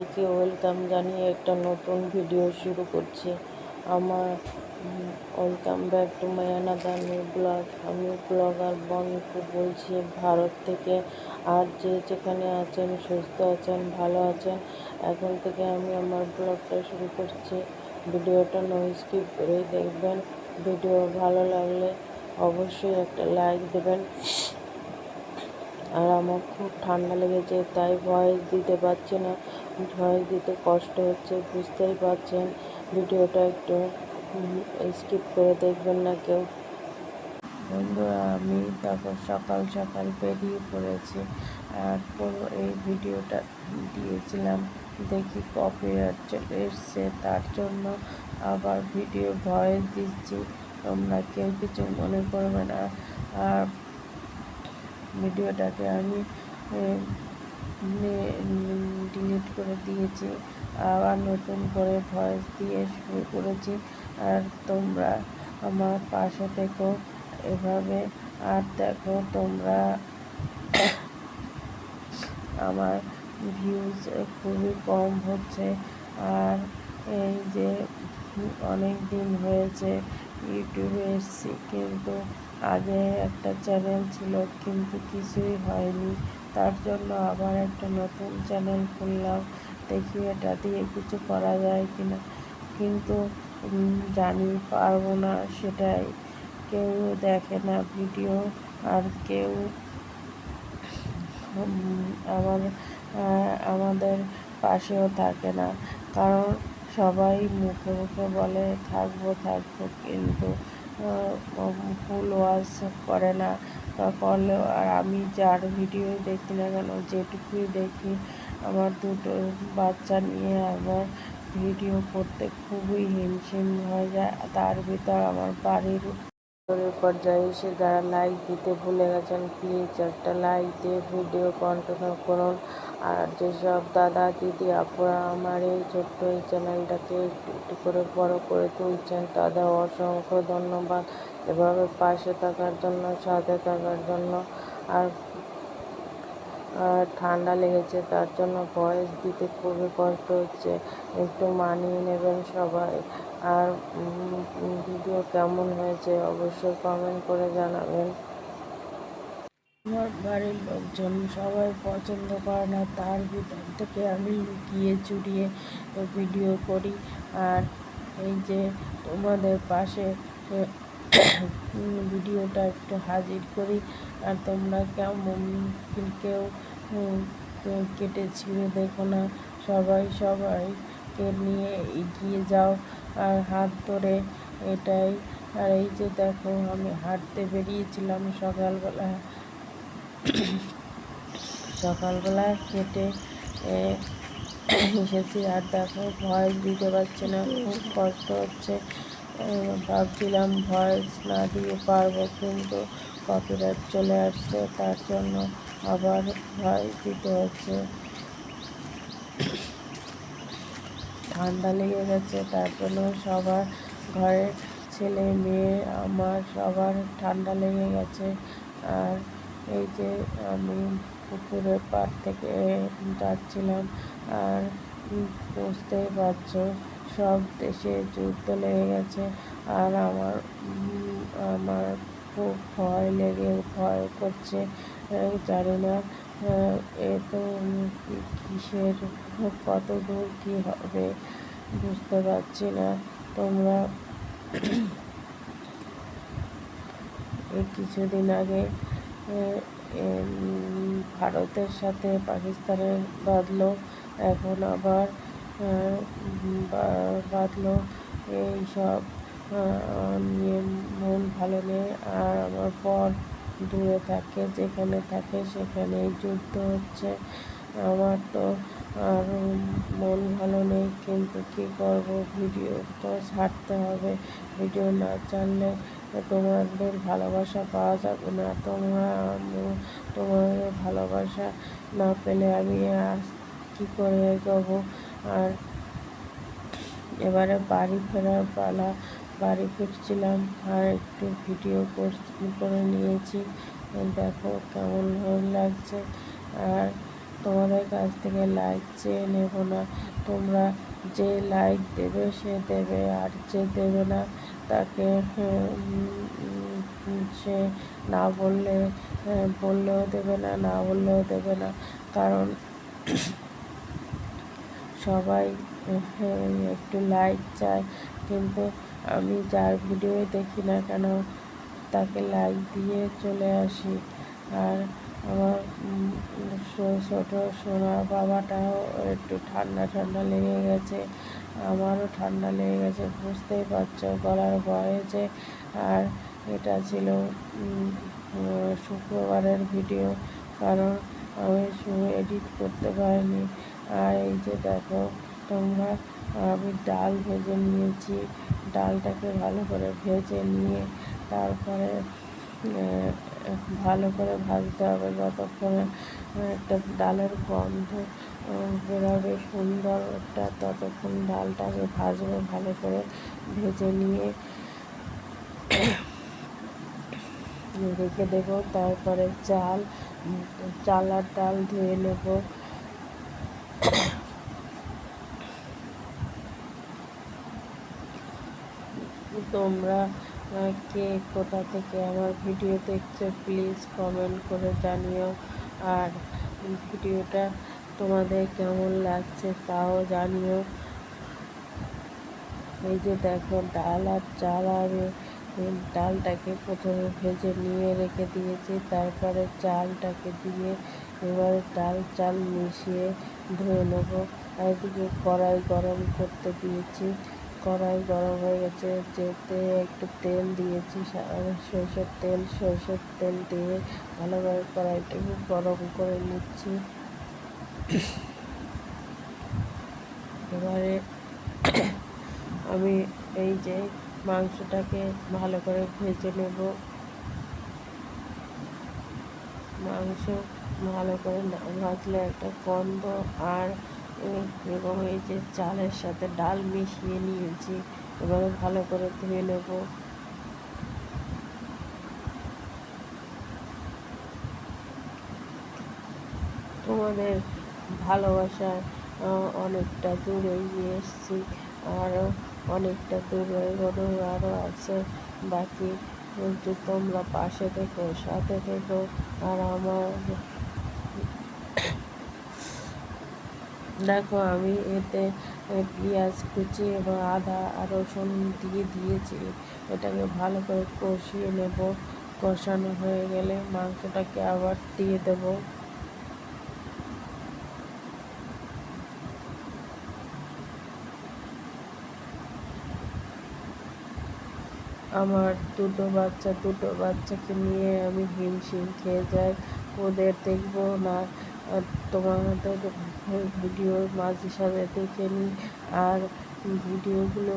সবাইকে ওয়েলকাম জানিয়ে একটা নতুন ভিডিও শুরু করছি। আমার welcome back to my another new blog আমি ব্লগার বনিকু বলছি, ভারত থেকে আর যে যেখানে আছেন, সুস্থ আছেন, ভালো আছেন, এখন থেকে আমি আমার ব্লগটা শুরু করছি। ভিডিওটা নো স্কিপ করেই দেখবেন। ভিডিও ভালো লাগলে অবশ্যই একটা লাইক দেবেন। আর আমার খুব ঠান্ডা লেগেছে, তাই ভয়েস দিতে পারছি না। ভয়েস দিতে কষ্ট হচ্ছে, বুঝতেই পারছেন। ভিডিওটা একটু স্কিপ করে দেখবেন না কেউ। বন্ধুরা, আমি তখন সকাল সকাল বেরিয়ে পড়েছি। আর এই ভিডিওটা দিয়েছিলাম, দেখি কপিরাইট চলে এসছে। তার জন্য আবার ভিডিও ভয়েস দিচ্ছি। তোমরা কেউ কিছু মনে করবে না। আর ভিডিওটাকে আমি ডিলিট করে দিয়েছি। আবার নতুন করে ভয়েস দিয়ে শুরু করেছি। আর তোমরা আমার পাশে থেকো। এভাবে আর দেখো তোমরা আমার ভিউজ খুবই কম হচ্ছে। আর এই যে অনেক দিন হয়েছে ইউটিউবে এসেছি কিন্তু আগে একটা চ্যানেল ছিল, কিন্তু কিছুই হয়নি। তার জন্য আবার একটা নতুন চ্যানেল খুললাম, দেখি এটা দিয়ে কিছু করা যায় কি না কিন্তু জানি পারব না সেটাই। কেউ দেখে না ভিডিও, আর কেউ আমার আমাদের পাশেও থাকে না। কারণ সবাই মুখে মুখে বলে, থাকব থাকব। কিন্তু ফুল ওয়াশ করে না। করলেও আর আমি যার ভিডিও দেখি না কেন, যেটুকুই দেখি, আমার দুটো বাচ্চা নিয়ে আমার ভিডিও করতে খুবই হিমশিম হয়ে যায়। তার ভিতর আমার বাড়ির পর্যায়ে এসে যারা লাইক দিতে ভুলে গেছেন প্লিজ একটা লাইক দিয়ে ভিডিও কন্টিনিউ করুন। আর যেসব দাদা, দিদি, আপুরা আমার এই ছোট্ট এই চ্যানেলটাকে একটু একটু করে বড় করে তুলছেন, তাদের অসংখ্য ধন্যবাদ। এভাবে পাশে থাকার জন্য, সাথে থাকার জন্য আর ঠান্ডা লেগেছে, তার জন্য ভয়েস দিতে খুবই কষ্ট হচ্ছে। একটু মানিয়ে নেবেন সবাই। আর ভিডিও কেমন হয়েছে অবশ্যই কমেন্ট করে জানাবেন। আমার বাড়ির লোকজন সবাই পছন্দ করে না, তার ভিতর থেকে আমি লুকিয়ে চুরিয়ে ভিডিও করি। আর এই যে তোমাদের পাশে ভিডিওটা একটু হাজির করি। আর তোমরা কেমন কেউ কেটে ছিঁড়ে দেখো না। সবাই সবাইকে নিয়ে এগিয়ে যাও। আর হাত ধরে এটাই। আর এই যে দেখো, আমি হাঁটতে বেরিয়েছিলাম সকালবেলা। সকালবেলা কেটে এসেছি। আর দেখো, ভয়েস দিতে পারছি না, খুব কষ্ট হচ্ছে। ভাবছিলাম ভয়েস না দিয়ে পারব, কিন্তু কপিরাইট চলে আসছে, তার জন্য আবার ভয়েস দিতে হচ্ছে। ঠান্ডা লেগে গেছে, তার জন্য সবার ঘরের ছেলে, মেয়ে, আমার সবার ঠান্ডা লেগে গেছে। আর এই যে আমি পুকুরের পাড় থেকে যাচ্ছিলাম, আর বুঝতেই পারছ, সব দেশে যুদ্ধ লেগে গেছে। আর আমার আমার খুব ভয় লেগে, ভয় করছে। জানি না এ তো কিসের কত দূর কী হবে বুঝতে পারছি না। তোমরা এই কিছুদিন আগে ভারতের সাথে পাকিস্তানের বাঁধলো এখন আবার বাঁধলো এইসব নিয়ে মন ভালো নেই। আর আমার পর দূরে থাকে, যেখানে থাকে সেখানেই যুদ্ধ হচ্ছে। আমার তো আর মন ভালো নেই, কিন্তু কী করব? ভিডিও তো ছাড়তে হবে। ভিডিও না ছাড়লে তোমাদের ভালোবাসা পাওয়া যাবে না। তোমরা তোমাদের ভালোবাসা না পেলে আমি কী করে এগোবো? আর এবারে বাড়ি ফেরার পালা, বাড়ি ফিরছিলাম আর একটু ভিডিও করে নিয়েছি। দেখো কেমন ভালো লাগছে। আর তোমাদের কাছ থেকে লাইক চেয়ে নেব না। তোমরা যে লাইক দেবে সে দেবে, আর যে দেবে না তাকে সে না বললে বললেও দেবে না না বললেও দেবে না। কারণ সবাই একটু লাইক চায়। কিন্তু আমি যার ভিডিও দেখি না কেন, তাকে লাইক দিয়ে চলে আসি। আর ছোটো সোনার বাবাটাও একটু ঠান্ডা ঠান্ডা লেগে গেছে। আমারও ঠান্ডা লেগে গেছে, বুঝতেই পারছ গলার ভয়েছে আর এটা ছিল শুক্রবারের ভিডিও, কারণ আমি এডিট করতে পারিনি। আর এই যে দেখো, তোমরা, আমি ডাল ভেজে নিয়েছি, ডালটাকে ভালো করে ভেজে নিয়ে তারপরে ভালো করে ভাজতে হবে যতক্ষণে একটা ডালের গন্ধ বেরোবে সুন্দরটা ততক্ষণ ডালটাকে ভাজবো ভালো করে ভেজে নিয়ে। রেখে দেবো, তারপরে চাল চাল আর ডাল ধুয়ে নেব। তোমরা কে কোথা থেকে আমার ভিডিও দেখছ, প্লিজ কমেন্ট করে জানিও। আর ভিডিওটা তোমাদের কেমন লাগছে তাও জানিও। এই যে দেখো, ডাল আর চাল আমি ডালটাকে প্রথমে ভেজে নিয়ে রেখে দিয়েছি, তারপরে চালটাকে দিয়ে এবারে ডাল চাল মিশিয়ে ধুয়ে নেব। আর এদিকে কড়াই গরম করতে দিয়েছি। কড়াই গরম হয়ে গেছে, যেতে একটু তেল দিয়েছি সরষের তেল সরষের তেল দিয়ে ভালোভাবে কড়াইটাকে গরম করে নিচ্ছি। এবারে আমি এই যে মাংসটাকে ভালো করে ভেজে নেব। মাংস ভালো করে না, ভাজলে একটা গন্ধ আর এবং এই যে চালের সাথে ডাল মিশিয়ে নিয়েছি, এবারে ভালো করে ধুয়ে নেব। তোমাদের ভালোবাসায় অনেকটা দূরে গিয়ে এসেছি আরও অনেকটা দূরে এগোনো আরও আছে। বাকি তোমরা পাশে থেকো, সাথে থেকো, আর আমার দেখো, আমি এতে পেঁয়াজ, কুচি এবং আদা আর রসুন দিয়ে দিয়েছি। এটাকে ভালো করে কষিয়ে নেব। কষানো হয়ে গেলে মাংসটাকে আবার দিয়ে দেব। আমার দুটো বাচ্চা, দুটো বাচ্চাকে নিয়ে আমি হিমশিম খেয়ে যাই। ওদের দেখব না তোমাদের ভিডিও মাঝে হিসাবে দেখে নিই আর ভিডিওগুলো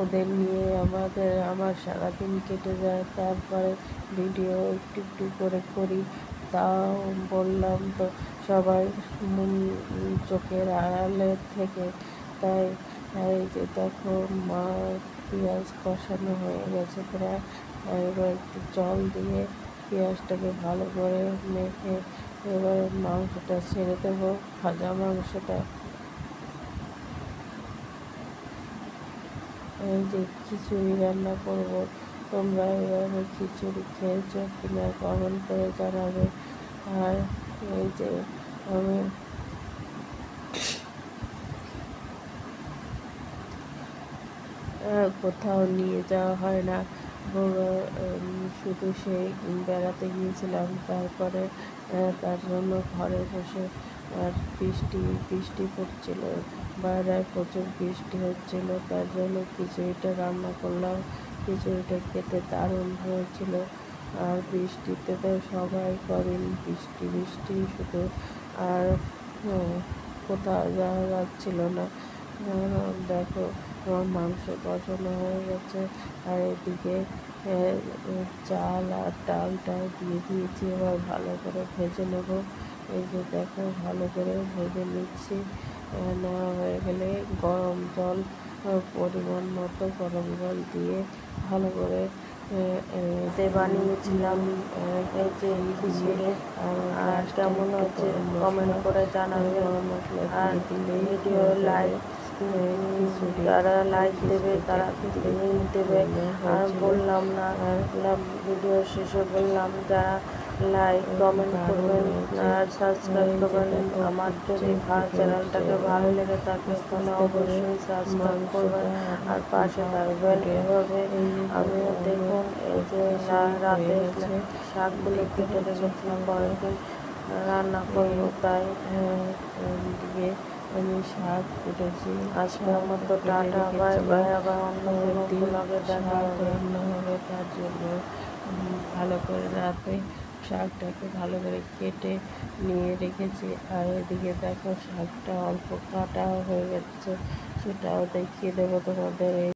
ওদের নিয়ে আমাদের, আমার সারাদিন কেটে যায়। তারপরে ভিডিও একটু একটু করে করি। তাও বললাম তো, সবাই চোখের আড়ালে থেকে তাই এই যে দেখো মা পেঁয়াজ কষানো হয়ে গেছে প্রায়। একটু জল দিয়ে পেঁয়াজটাকে ভালো করে মেখে এবারে মাংসটা ছেড়ে দেবো, ভাজা মাংসটা। এই যে খিচুড়ি রান্না করব, তোমরা এভাবে খিচুড়ি খেয়েছ কিনা কমেন্ট করে জানাবে। আর এই যে আমি কোথাও নিয়ে যাওয়া হয় না। শুধু সেই বেড়াতে গিয়েছিলাম, তারপরে তার জন্য ঘরে বসে আর বৃষ্টি বৃষ্টি পড়ছিল বাইরে প্রচুর বৃষ্টি হচ্ছিল, তার জন্য খিচুড়িটা রান্না করলাম। খিচুড়িটা খেতে দারুণ হয়েছিল। আর বৃষ্টিতে তো সবাই করেন বৃষ্টি বৃষ্টি শুধু আর কোথাও যাওয়া যাচ্ছিল না। দেখো, আমার মাংস বসানো হয়ে গেছে। আর এদিকে চাল আর ডালটা দিয়ে দিয়েছি এবার ভালো করে ভেজে নেব। এই যে দেখো ভালো করে ভেজে নিচ্ছি। নেওয়া হয়ে গেলে গরম জল পরিমাণ মতো গরম জল দিয়ে ভালো করে তে বানিয়েছিলাম এই যে খিচুড়ি। আর কেমন হচ্ছে কমেন্ট করে জানাবেন। আর ভিডিও লাইক যারা লাইক দেবে তারা লিঙ্ক দেবে। আর বললাম না ভিডিও শেষে বললাম, যারা লাইক কমেন্ট করবেন আর সাবস্ক্রাইব করবেন, আমার যদি চ্যানেলটাকে ভালো লেগে থাকে, তাহলে অবশ্যই সাবস্ক্রাইব করবেন। আর পাশে থাকবেন এভাবে। আমি দেখুন, এই যে রাতে শাকগুলো কেটে রেখেছি পরের দিন রান্না করব, তাই। দিকে আমি শাক কেটেছি আজকের মতো টাটা বাই বাই আবার অন্য কোনো ব্লগে দেখা হবে। রান্না হবে তার জন্য ভালো করে রাতে শাকটাকে ভালো করে কেটে নিয়ে রেখেছি। আর এদিকে দেখো শাকটা অল্প কাটা হয়ে গেছে। সেটাও দেখিয়ে দেবো তোমাদের এই